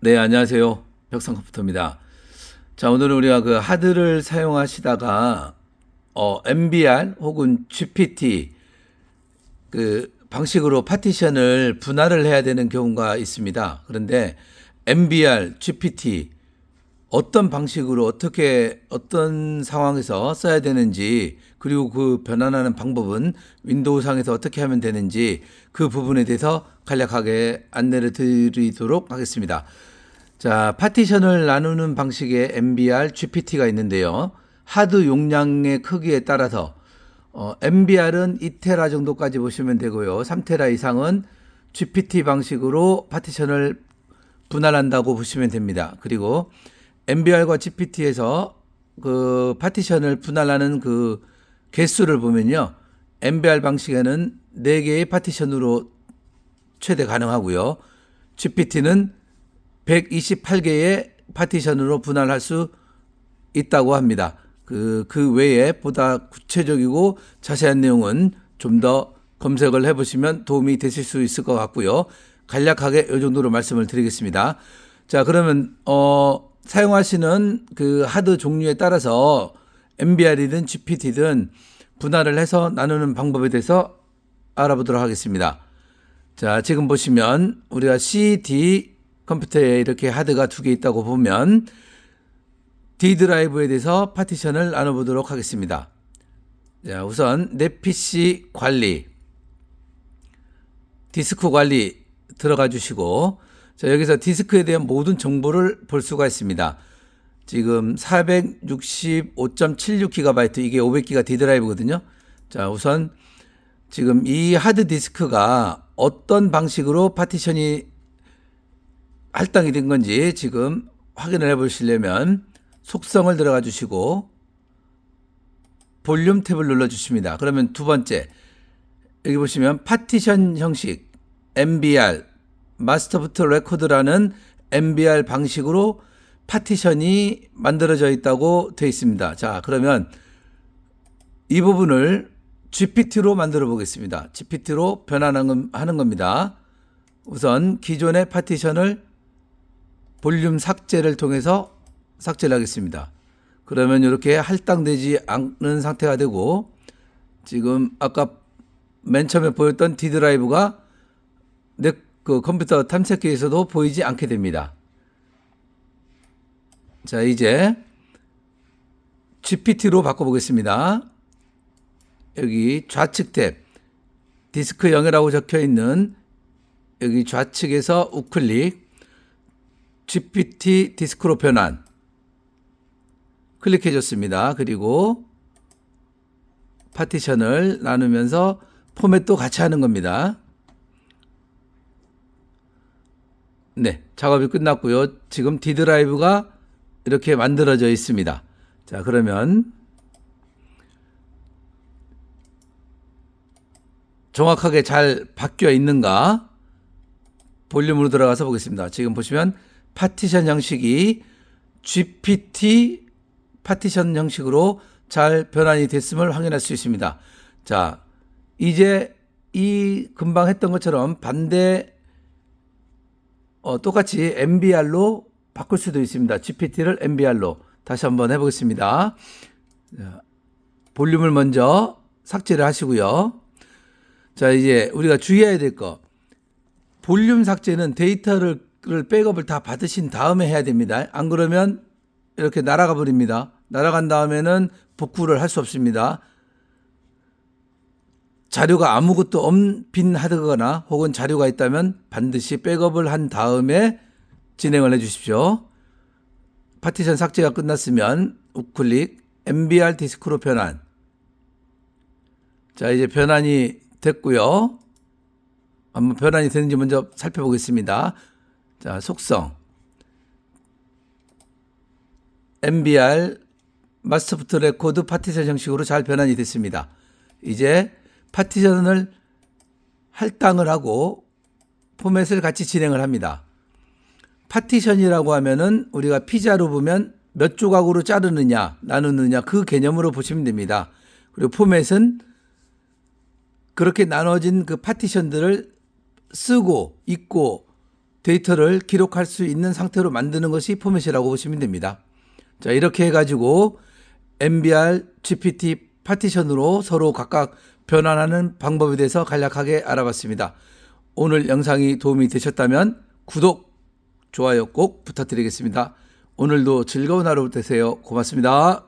네, 안녕하세요. 벽상 컴퓨터입니다. 자, 오늘은 우리가 그 하드를 사용하시다가 어, MBR 혹은 GPT 그 방식으로 파티션을 분할을 해야 되는 경우가 있습니다. 그런데 MBR, GPT 어떤 방식으로 어떻게 어떤 상황에서 써야 되는지 그리고 그 변환하는 방법은 윈도우상에서 어떻게 하면 되는지 그 부분에 대해서 간략하게 안내를 드리도록 하겠습니다. 자, 파티션을 나누는 방식의 MBR, GPT가 있는데요. 하드 용량의 크기에 따라서 어, MBR은 2테라 정도까지 보시면 되고요. 3테라 이상은 GPT 방식으로 파티션을 분할한다고 보시면 됩니다. 그리고 MBR과 GPT에서 그 파티션을 분할하는 그 개수를 보면요. MBR 방식에는 4개의 파티션으로 최대 가능하고요. GPT는 128개의 파티션으로 분할할 수 있다고 합니다. 그, 그 외에 보다 구체적이고 자세한 내용은 좀 더 검색을 해 보시면 도움이 되실 수 있을 것 같고요. 간략하게 이 정도로 말씀을 드리겠습니다. 자, 그러면, 어, 사용하시는 그 하드 종류에 따라서 MBR이든 GPT든 분할을 해서 나누는 방법에 대해서 알아보도록 하겠습니다. 자, 지금 보시면 우리가 CD 컴퓨터에 이렇게 하드가 두 개 있다고 보면 D 드라이브에 대해서 파티션을 나눠보도록 하겠습니다. 자, 우선 내 PC 관리, 디스크 관리 들어가 주시고, 자, 여기서 디스크에 대한 모든 정보를 볼 수가 있습니다. 지금 465.76GB 이게 500기가 D 드라이브거든요. 자, 우선 지금 이 하드 디스크가 어떤 방식으로 파티션이 할당이 된 건지 지금 확인을 해 보시려면 속성을 들어가 주시고 볼륨 탭을 눌러 주십니다. 그러면 두 번째 여기 보시면 파티션 형식 MBR 마스터부터 레코드라는 MBR 방식으로 파티션이 만들어져 있다고 되어 있습니다. 자, 그러면 이 부분을 GPT로 만들어 보겠습니다. GPT로 변환하는 겁니다. 우선 기존의 파티션을 볼륨 삭제를 통해서 삭제를 하겠습니다. 그러면 이렇게 할당되지 않는 상태가 되고 지금 아까 맨 처음에 보였던 D 드라이브가 내 그 컴퓨터 탐색기에서도 보이지 않게 됩니다. 자, 이제 GPT로 바꿔보겠습니다. 여기 좌측 탭 디스크 0이라고 적혀 있는 여기 좌측에서 우클릭 GPT 디스크로 변환 클릭해 줬습니다. 그리고 파티션을 나누면서 포맷도 같이 하는 겁니다. 네, 작업이 끝났고요. 지금 D 드라이브가 이렇게 만들어져 있습니다. 자, 그러면 정확하게 잘 바뀌어 있는가 볼륨으로 들어가서 보겠습니다. 지금 보시면 파티션 형식이 GPT 파티션 형식으로 잘 변환이 됐음을 확인할 수 있습니다. 자, 이제 이 금방 했던 것처럼 반대 어, 똑같이 MBR로 바꿀 수도 있습니다. GPT를 MBR로 다시 한번 해보겠습니다. 자, 볼륨을 먼저 삭제를 하시고요. 자, 이제 우리가 주의해야 될 거. 볼륨 삭제는 데이터를 백업을 다 받으신 다음에 해야 됩니다. 안 그러면 이렇게 날아가 버립니다. 날아간 다음에는 복구를 할 수 없습니다. 자료가 아무것도 없빈 하드거나 혹은 자료가 있다면 반드시 백업을 한 다음에 진행을 해 주십시오. 파티션 삭제가 끝났으면 우클릭 MBR 디스크로 변환. 자, 이제 변환이 됐고요. 한번 변환이 되는지 먼저 살펴보겠습니다. 자, 속성. MBR 마스터부트 레코드 파티션 형식으로 잘 변환이 됐습니다. 이제 파티션을 할당을 하고 포맷을 같이 진행을 합니다. 파티션이라고 하면은 우리가 피자로 보면 몇 조각으로 자르느냐, 나누느냐 그 개념으로 보시면 됩니다. 그리고 포맷은 그렇게 나눠진 그 파티션들을 쓰고 읽고 데이터를 기록할 수 있는 상태로 만드는 것이 포맷이라고 보시면 됩니다. 자, 이렇게 해가지고 MBR, GPT 파티션으로 서로 각각 변환하는 방법에 대해서 간략하게 알아봤습니다. 오늘 영상이 도움이 되셨다면 구독, 좋아요 꼭 부탁드리겠습니다. 오늘도 즐거운 하루 되세요. 고맙습니다.